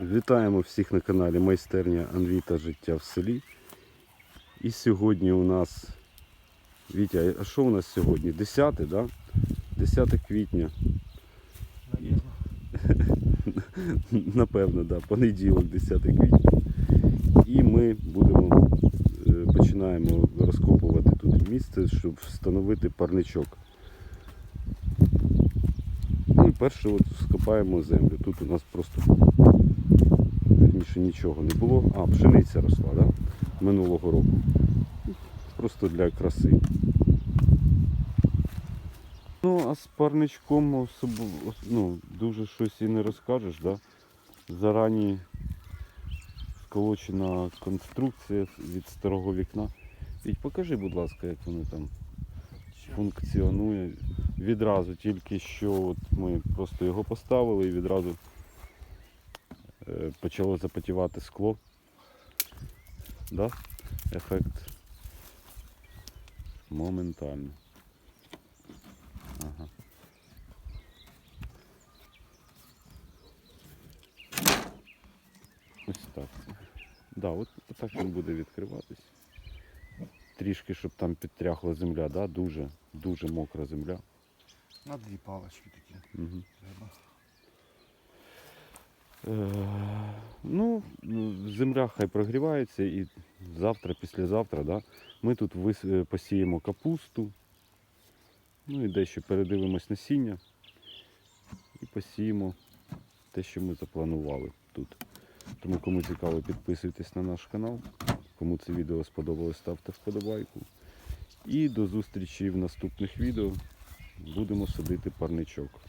Вітаємо всіх на каналі Майстерня Анвіта Життя в селі. І сьогодні у нас. Вітя, а що у нас сьогодні? 10, да? 10 квітня. Напевно, да, понеділок, 10 квітня. І ми будемо е, починаємо розкопувати тут місце, щоб встановити парничок. Ну і перше от скопаємо землю. Тут у нас просто Вірніше нічого не було. А, пшениця росла, да? Минулого року. Просто для краси. Ну, а з парничком особо, ну, дуже щось і не розкажеш, да? Зарані сколочена конструкція від старого вікна. Віть, покажи, будь ласка, як воно там функціонує. Відразу тільки що от ми просто його поставили і відразу почало запотівати скло. Да? Ефект моментально. Ага. Ось так. Да, от так він буде відкриватись. Трішки, щоб там підтряхла земля, да? дуже, дуже мокра земля. На дві палочки такі Угу. треба. Е, ну, земля хай прогрівається і завтра, післязавтра, да, ми тут е, посіємо капусту, ну і дещо передивимось насіння і посіємо те, що ми запланували тут. Тому кому цікаво, підписуйтесь на наш канал. Кому це відео сподобалось, ставте вподобайку. І до зустрічі в наступних відео. Будемо садити парничок.